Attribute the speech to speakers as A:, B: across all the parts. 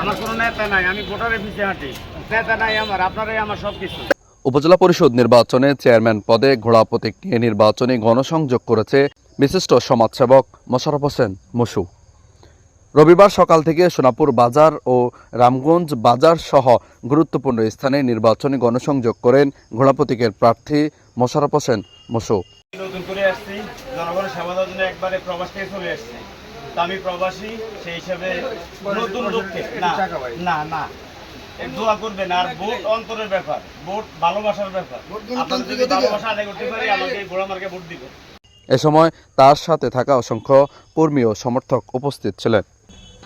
A: আমার কোনো নেতা নাই আমি ভোটারের পিছিয়ে হাঁটি। নেতা নাই আমার আপনারাই আমার সব কিছু
B: উপজেলা পরিষদ নির্বাচনে চেয়ারম্যান পদে ঘোড়া প্রতীক নিয়ে নির্বাচনী গণসংযোগ করেছে বিশিষ্ট সমাজসেবক মোশারফ হোসেন মসু। রবিবার সকাল থেকে সোনাপুর বাজার ও রামগঞ্জ বাজার সহ গুরুত্বপূর্ণ স্থানে নির্বাচনী গণসংযোগ করেন ঘোড়া প্রতীকের প্রার্থী মোশারফ হোসেন মসু।
A: নতুন করে আসছি জনগণের সেবা দেওয়ার জন্য একবারে প্রবাস থেকে চলে আসছি। আমি প্রবাসী সেই হিসাবে নতুন লোককে। না না দোয়া করবেন আর ভোট অন্তরের ব্যাপার ভোট ভালোবাসার ব্যাপার। যদি ভালোবাসা আদায় করতে পারি আমাকে ঘোড়া মার্কে ভোট দিবেন।
B: এ সময় তার সাথে থাকা অসংখ্য কর্মী ও সমর্থক উপস্থিত ছিলেন।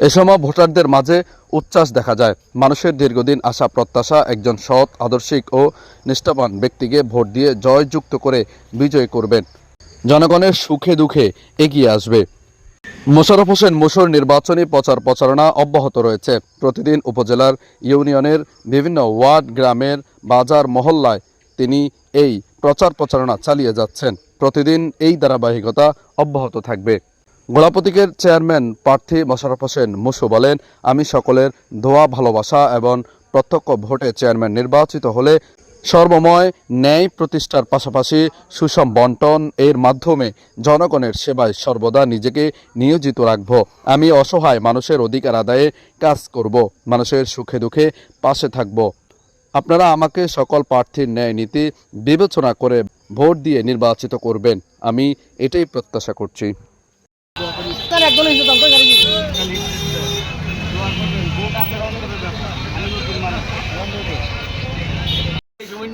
B: এ সময় ভোটারদের মাঝে উচ্ছ্বাস দেখা যায়। মানুষের দীর্ঘদিন আশা প্রত্যাশা একজন সৎ আদর্শিক ও নিষ্ঠাবান ব্যক্তিকে ভোট দিয়ে জয়যুক্ত করে বিজয় করবেন। জনগণের সুখে দুঃখে এগিয়ে আসবে। মোশাররফ হোসেন মুসর নির্বাচনী প্রচার প্রচারণা অব্যাহত রয়েছে। প্রতিদিন উপজেলার ইউনিয়নের বিভিন্ন ওয়ার্ড, গ্রামের বাজার মহল্লায় তিনি এই প্রচার প্রচারণা চালিয়ে যাচ্ছেন। প্রতিদিন এই ধারাবাহিকতা অব্যাহত থাকবে। গোলাপতিকের চেয়ারম্যান প্রার্থী মোশাররফ হোসেন মুসু বলেন, আমি সকলের দোয়া, ভালোবাসা এবং প্রত্যক্ষ ভোটে চেয়ারম্যান নির্বাচিত হলে সর্বময় ন্যায় প্রতিষ্ঠার পাশাপাশি সুষম বন্টন এর মাধ্যমে জনগণের সেবায় সর্বদা নিজেকে নিয়োজিত রাখব। আমি অসহায় মানুষের অধিকার আদায়ে কাজ করব মানুষের সুখে দুঃখে পাশে থাকব। আপনারা আমাকে সকল প্রার্থীর ন্যায় নীতি বিবেচনা করে ভোট দিয়ে নির্বাচিত করবেন। আমি এটাই প্রত্যাশা করছি
A: আপনার অন্তরের ব্যাপার আমি নতুন মানুষ সময় না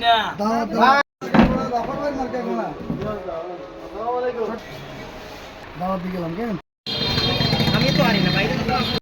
C: দাওয়াত দিয়ে গেলাম কেন
A: আমি তো আনি না বাইরে